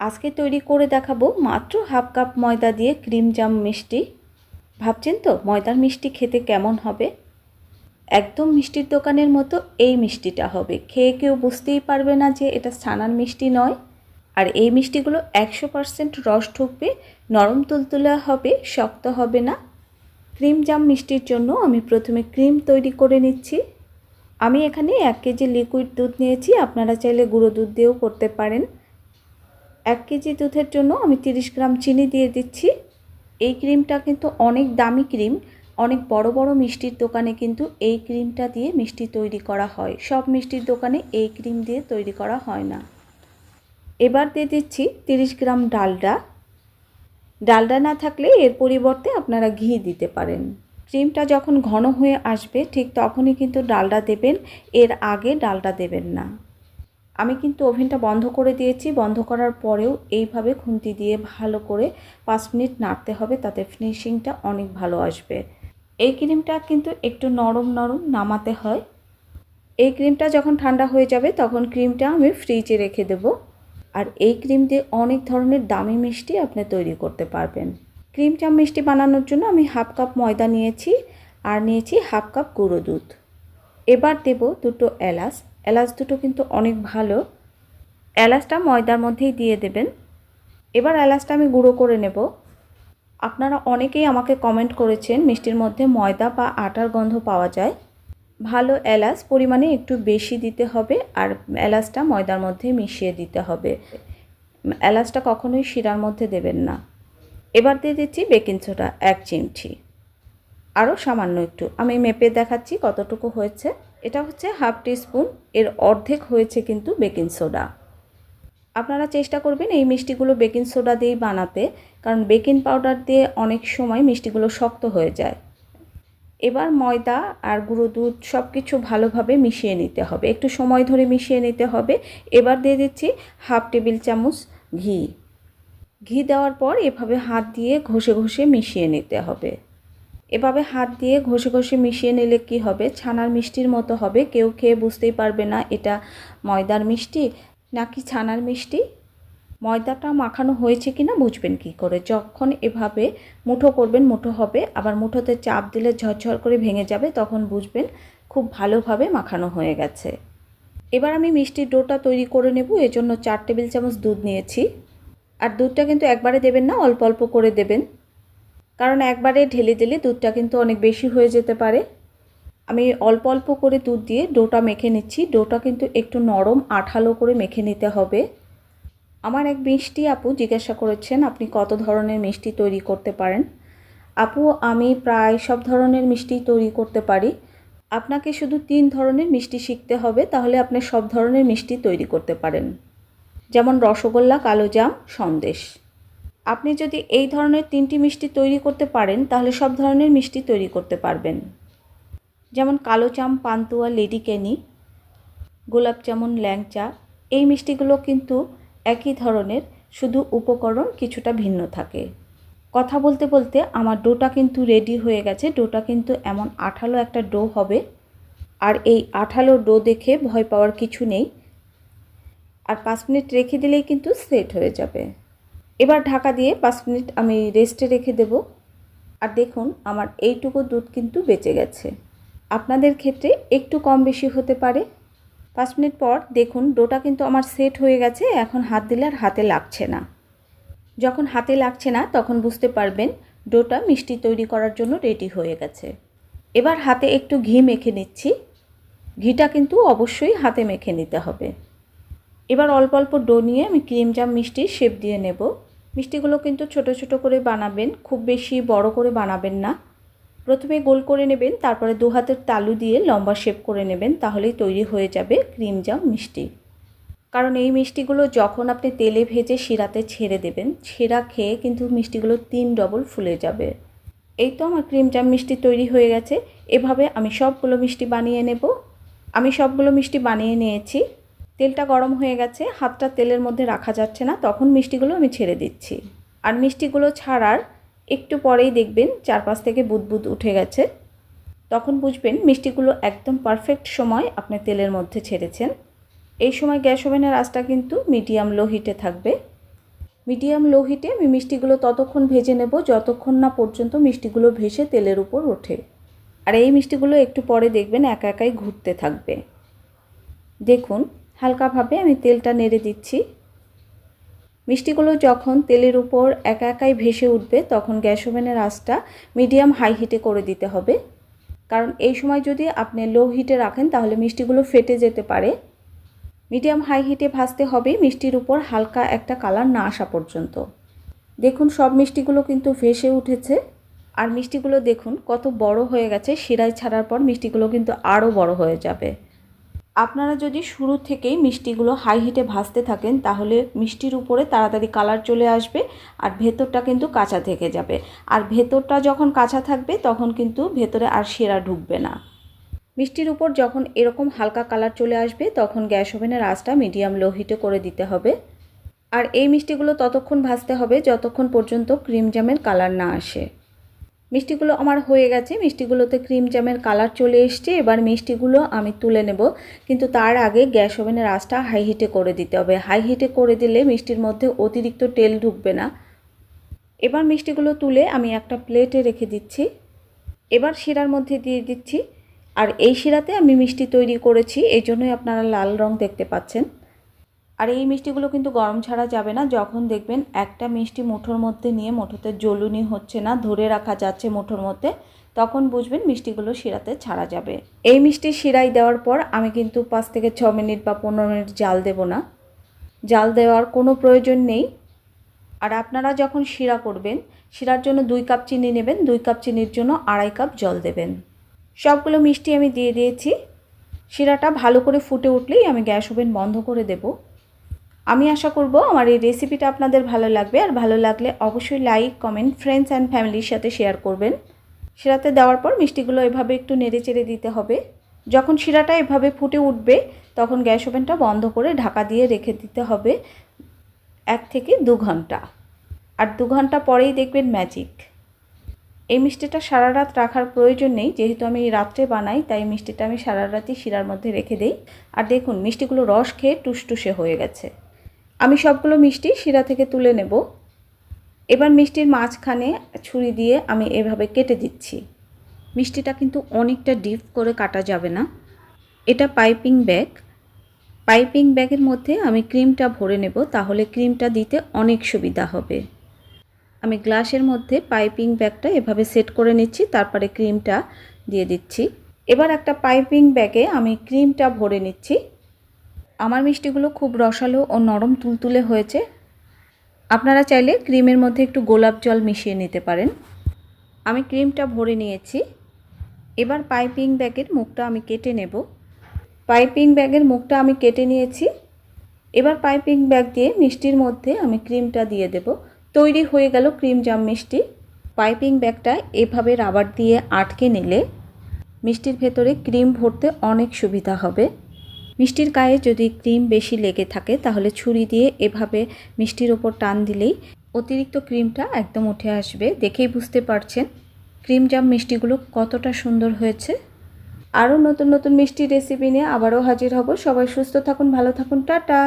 আজকে তৈরি করে দেখাবো মাত্র হাফ কাপ ময়দা দিয়ে ক্রিম জাম মিষ্টি। ভাবছেন তো ময়দার মিষ্টি খেতে কেমন হবে? একদম মিষ্টির দোকানের মতো এই মিষ্টিটা হবে। খেয়ে কেউ বুঝতেই পারবে না যে এটা ছানার মিষ্টি নয়। আর এই মিষ্টিগুলো একশো পারসেন্ট রস ঢুকবে, নরম তুলতুলা হবে, শক্ত হবে না। ক্রিম জাম মিষ্টির জন্য আমি প্রথমে ক্রিম তৈরি করে নিচ্ছি। আমি এখানে এক কেজি লিকুইড দুধ নিয়েছি, আপনারা চাইলে গুঁড়ো দুধ দিয়েও করতে পারেন। এক কেজি দুধের জন্য আমি তিরিশ গ্রাম চিনি দিয়ে দিচ্ছি। এই ক্রিমটা কিন্তু অনেক দামি ক্রিম, অনেক বড় বড় মিষ্টির দোকানে কিন্তু এই ক্রিমটা দিয়ে মিষ্টি তৈরি করা হয়। সব মিষ্টির দোকানে এই ক্রিম দিয়ে তৈরি করা হয় না। এবার দিয়ে দিচ্ছি তিরিশ গ্রাম ডালডা। ডালডা না থাকলে এর পরিবর্তে আপনারা ঘি দিতে পারেন। ক্রিমটা যখন ঘন হয়ে আসবে, ঠিক তখনই কিন্তু ডালডা দেবেন। এর আগে ডালডা দেবেন না। আমি কিন্তু ওভেনটা বন্ধ করে দিয়েছি। বন্ধ করার পরেও এইভাবে খুন্তি দিয়ে ভালো করে পাঁচ মিনিট নাড়তে হবে, তাতে ফিনিশিংটা অনেক ভালো আসবে। এই ক্রিমটা কিন্তু একটু নরম নরম নামাতে হয়। এই ক্রিমটা যখন ঠান্ডা হয়ে যাবে, তখন ক্রিমটা আমি ফ্রিজে রেখে দেব। আর এই ক্রিম দিয়ে অনেক ধরনের দামি মিষ্টি আপনি তৈরি করতে পারবেন। ক্রিম চাম মিষ্টি বানানোর জন্য আমি হাফ কাপ ময়দা নিয়েছি, আর নিয়েছি হাফ কাপ গুঁড়ো দুধ। এবার দেব দুটো এলাচ। এলাচ দুটো কিন্তু অনেক ভালো। এলাচটা ময়দার মধ্যেই দিয়ে দেবেন। এবার এলাচটা আমি গুঁড়ো করে নেব। আপনারা অনেকেই আমাকে কমেন্ট করেছেন মিষ্টির মধ্যে ময়দা বা আটার গন্ধ পাওয়া যায়। ভালো এলাচ পরিমাণে একটু বেশি দিতে হবে আর এলাচটা ময়দার মধ্যে মিশিয়ে দিতে হবে। এলাচটা কখনোই শিরার মধ্যে দেবেন না। এবার দিয়ে দিচ্ছি বেকিং সোডা এক চিমটি। আরও সামান্য একটু। আমি মেপে দেখাচ্ছি কতটুকু হয়েছে। এটা হচ্ছে হাফ স্পুন এর অর্ধেক হয়েছে কিন্তু বেকিং সোডা। আপনারা চেষ্টা করবেন এই মিষ্টিগুলো বেকিং সোডা দিয়েই বানাতে, কারণ বেকিং পাউডার দিয়ে অনেক সময় মিষ্টিগুলো শক্ত হয়ে যায়। এবার ময়দা আর গুঁড়ো দুধ সব কিছু ভালোভাবে মিশিয়ে নিতে হবে। একটু সময় ধরে মিশিয়ে নিতে হবে। এবার দিয়ে দিচ্ছি হাফ টেবিল চামচ ঘি। ঘি দেওয়ার পর এভাবে হাত দিয়ে ঘষে ঘষে মিশিয়ে নিতে হবে। এভাবে হাত দিয়ে ঘষে ঘষে মিশিয়ে নিলে কি হবে? ছানার মিষ্টির মতো হবে। কেউ খেয়ে বুঝতেই পারবে না এটা ময়দার মিষ্টি নাকি ছানার মিষ্টি? ময়দাটা মাখানো হয়েছে কি না বুঝবেন কি করে? যখন এভাবে মুঠো করবেন, মুঠো হবে। আবার মুঠোতে চাপ দিলে ঝরঝর করে ভেঙে যাবে, তখন বুঝবেন খুব ভালোভাবে মাখানো হয়ে গেছে। এবার আমি মিষ্টির ডোটা তৈরি করে নেব। এজন্য চার টেবিল চামচ দুধ নিয়েছি। আর দুধটা কিন্তু একবারে দেবেন না, অল্প অল্প করে দেবেন। কারণ একবারে ঢেলে দিলে দুধটা কিন্তু অনেক বেশি হয়ে যেতে পারে। আমি অল্প অল্প করে দুধ দিয়ে ডোটা মেখে নিচ্ছি। ডোটা কিন্তু একটু নরম, আঠালো করে মেখে নিতে হবে। আমার এক মিষ্টি আপু জিজ্ঞাসা করেছেন, আপনি কত ধরনের মিষ্টি তৈরি করতে পারেন? আপু, আমি প্রায় সব ধরনের মিষ্টি তৈরি করতে পারি। আপনাকে শুধু তিন ধরনের মিষ্টি শিখতে হবে, তাহলে আপনি সব ধরনের মিষ্টি তৈরি করতে পারেন। যেমন রসগোল্লা কালোজাম সন্দেশ। আপনি যদি এই ধরনের তিনটি মিষ্টি তৈরি করতে পারেন, তাহলে সব ধরনের মিষ্টি তৈরি করতে পারবেন। যেমন কালো চাম পান্তুয়া, লেডি ক্যানি গোলাপ জামুন, ল্যাংচা, এই মিষ্টিগুলো কিন্তু একই ধরনের, শুধু উপকরণ কিছুটা ভিন্ন থাকে। কথা বলতে বলতে আমার ডোটা কিন্তু রেডি হয়ে গেছে, ডোটা কিন্তু এমন আঠালো একটা ডো হবে, আর এই আঠালো ডো দেখে ভয় পাওয়ার কিছু নেই। আর পাঁচ মিনিট রেখে দিলেই কিন্তু সেট হয়ে যাবে। এবার ঢাকা দিয়ে পাঁচ মিনিট আমি রেস্টে রেখে দেব। আর দেখুন, আমার এইটুকু দুধ কিন্তু বেঁচে গেছে। আপনাদের ক্ষেত্রে একটু কম বেশি হতে পারে। পাঁচ মিনিট পর দেখুন, ডোটা কিন্তু আমার সেট হয়ে গেছে, এখন হাত দিলে আর হাতে লাগছে না। যখন হাতে লাগছে না, তখন বুঝতে পারবেন ডোটা মিষ্টি তৈরি করার জন্য রেডি হয়ে গেছে। এবার হাতে একটু ঘি মেখে নিচ্ছি। ঘিটা কিন্তু অবশ্যই হাতে মেখে নিতে হবে। এবার অল্প অল্প ডো নিয়ে আমি ক্রিম জাম মিষ্টির শেপ দিয়ে নেব। মিষ্টিগুলো কিন্তু ছোট ছোট করে বানাবেন, খুব বেশি বড় করে বানাবেন না। প্রথমে গোল করে নেবেন, তারপরে দু হাতের তালু দিয়ে লম্বা শেপ করে নেবেন, তাহলেই তৈরি হয়ে যাবে ক্রিম জাম মিষ্টি। কারণ এই মিষ্টিগুলো যখন আপনি তেলে ভেজে শিরাতে ছেড়ে দেবেন, শিরা খেয়ে কিন্তু মিষ্টিগুলো তিন ডবল ফুলে যাবে। এই তো আমার ক্রিম জাম মিষ্টি তৈরি হয়ে গেছে। এভাবে আমি সবগুলো মিষ্টি বানিয়ে নেব। আমি সবগুলো মিষ্টি বানিয়ে নিয়েছি। তেলটা গরম হয়ে গেছে, হাতটা তেলের মধ্যে রাখা যাচ্ছে না, তখন মিষ্টিগুলো আমি ছেড়ে দিচ্ছি। আর মিষ্টিগুলো ছাড়ার একটু পরেই দেখবেন চারপাশ থেকে বুদবুদ উঠে গেছে। তখন বুঝবেন মিষ্টিগুলো একদম পারফেক্ট সময় আপনি তেলের মধ্যে ছেড়েছেন। এই সময় গ্যাস ওভেনের আঁচটা কিন্তু মিডিয়াম লো হিটে থাকবে। মিডিয়াম লো হিটে আমি মিষ্টিগুলো ততক্ষণ ভেজে নেব, যতক্ষণ না পর্যন্ত মিষ্টিগুলো ভেসে তেলের উপর ওঠে। আর এই মিষ্টিগুলো একটু পরে দেখবেন একা একাই ঘুরতে থাকবে। দেখুন হালকাভাবে আমি তেলটা নেড়ে দিচ্ছি। মিষ্টিগুলো যখন তেলের উপর একা একাই ভেসে উঠবে, তখন গ্যাস ওভেনের আঁচটা মিডিয়াম হাই হিটে করে দিতে হবে। কারণ এই সময় যদি আপনি লো হিটে রাখেন, তাহলে মিষ্টিগুলো ফেটে যেতে পারে। মিডিয়াম হাই হিটে ভাজতে হবে, মিষ্টির উপর হালকা একটা কালার না আসা পর্যন্ত। দেখুন, সব মিষ্টিগুলো কিন্তু ভেসে উঠেছে। আর মিষ্টিগুলো দেখুন, কত বড় হয়ে গেছে। শিরায় ছাড়ার পর মিষ্টিগুলো কিন্তু আরও বড় হয়ে যাবে। আপনারা যদি শুরু থেকেই মিষ্টিগুলো হাই হিটে ভাজতে থাকেন, তাহলে মিষ্টির উপরে তাড়াতাড়ি কালার চলে আসবে আর ভেতরটা কিন্তু কাঁচা থেকে যাবে। আর ভেতরটা যখন কাঁচা থাকবে, তখন কিন্তু ভেতরে আর সেরা ঢুকবে না। মিষ্টির উপর যখন এরকম হালকা কালার চলে আসবে, তখন গ্যাস ওভেনের আঁচটা মিডিয়াম লো হিটে করে দিতে হবে। আর এই মিষ্টিগুলো ততক্ষণ ভাজতে হবে, যতক্ষণ পর্যন্ত ক্রিম জামের কালার না আসে। মিষ্টিগুলো আমার হয়ে গেছে। মিষ্টিগুলোতে ক্রিম জ্যামের কালার চলে এসছে। এবার মিষ্টিগুলো আমি তুলে নেব। কিন্তু তার আগে গ্যাস ওভেনের আঁচটা হাই হিটে করে দিতে হবে। হাই হিটে করে দিলে মিষ্টির মধ্যে অতিরিক্ত তেল ঢুকবে না। এবার মিষ্টিগুলো তুলে আমি একটা প্লেটে রেখে দিচ্ছি। এবার শিরার মধ্যে দিয়ে দিচ্ছি। আর এই শিরাতে আমি মিষ্টি তৈরি করেছি। এই জন্যই আপনারা লাল রং দেখতে পাচ্ছেন। আর এই মিষ্টিগুলো কিন্তু গরম ছাড়া যাবে না। যখন দেখবেন একটা মিষ্টি মুঠোর মধ্যে নিয়ে মুঠোতে জ্বলুনি হচ্ছে না, ধরে রাখা যাচ্ছে মুঠোর মধ্যে, তখন বুঝবেন মিষ্টিগুলো শিরাতে ছাড়া যাবে। এই মিষ্টি শিরাই দেওয়ার পর আমি কিন্তু পাঁচ থেকে ছ মিনিট বা পনেরো মিনিট জাল দেব না। জাল দেওয়ার কোনো প্রয়োজন নেই। আর আপনারা যখন শিরা করবেন, শিরার জন্য দুই কাপ চিনি নেবেন, দুই কাপ চিনির জন্য আড়াই কাপ জল দেবেন। সবগুলো মিষ্টি আমি দিয়ে দিয়েছি। শিরাটা ভালো করে ফুটে উঠলেই আমি গ্যাস ওভেন বন্ধ করে দেব। আমি আশা করব আমার এই রেসিপিটা আপনাদের ভালো লাগবে। আর ভালো লাগলে অবশ্যই লাইক কমেন্ট ফ্রেন্ডস অ্যান্ড ফ্যামিলির সাথে শেয়ার করবেন। শিরাতে দেওয়ার পর মিষ্টিগুলো এভাবে একটু নেড়ে চেড়ে দিতে হবে। যখন শিরাটা এভাবে ফুটে উঠবে, তখন গ্যাস ওভেনটা বন্ধ করে ঢাকা দিয়ে রেখে দিতে হবে এক থেকে দু ঘণ্টা। আর দু ঘণ্টা পরেই দেখবেন ম্যাজিক এই মিষ্টিটা সারা রাত রাখার প্রয়োজন নেই। যেহেতু আমি রাত্রে বানাই, তাই মিষ্টিটা আমি সারা রাতই শিরার মধ্যে রেখে দিই। আর দেখুন, মিষ্টিগুলো রস খেয়ে টুসটুসে হয়ে গেছে। আমি সবগুলো মিষ্টি শিরা থেকে তুলে নেব। এবার মিষ্টির মাঝখানে ছুরি দিয়ে আমি এভাবে কেটে দিচ্ছি। মিষ্টিটা কিন্তু অনেকটা ডিপ করে কাটা যাবে না। এটা পাইপিং ব্যাগ। পাইপিং ব্যাগের মধ্যে আমি ক্রিমটা ভরে নেব, তাহলে ক্রিমটা দিতে অনেক সুবিধা হবে। আমি গ্লাসের মধ্যে পাইপিং ব্যাগটা এভাবে সেট করে নিচ্ছি, তারপরে ক্রিমটা দিয়ে দিচ্ছি। এবার একটা পাইপিং ব্যাগে আমি ক্রিমটা ভরে নিচ্ছি। আমার মিষ্টিগুলো খুব রসালো ও নরম তুলতুলে হয়েছে। আপনারা চাইলে ক্রিমের মধ্যে একটু গোলাপ জল মিশিয়ে নিতে পারেন। আমি ক্রিমটা ভরে নিয়েছি। এবার পাইপিং ব্যাগের মুখটা আমি কেটে নেব। পাইপিং ব্যাগের মুখটা আমি কেটে নিয়েছি। এবার পাইপিং ব্যাগ দিয়ে মিষ্টির মধ্যে আমি ক্রিমটা দিয়ে দেব। তৈরি হয়ে গেল ক্রিম জাম মিষ্টি। পাইপিং ব্যাগটা এভাবে রাবার দিয়ে আটকে নিলে মিষ্টির ভেতরে ক্রিম ভরতে অনেক সুবিধা হবে। মিষ্টির গায়ে যদি ক্রিম বেশি লেগে থাকে, তাহলে ছুরি দিয়ে এভাবে মিষ্টির ওপর টান দিলেই অতিরিক্ত ক্রিমটা একদম উঠে আসবে। দেখেই বুঝতে পারছেন ক্রিম জাম মিষ্টিগুলো কতটা সুন্দর হয়েছে। আরও নতুন নতুন মিষ্টি রেসিপি নিয়ে আবারও হাজির হব। সবাই সুস্থ থাকুন, ভালো থাকুন, টাটা।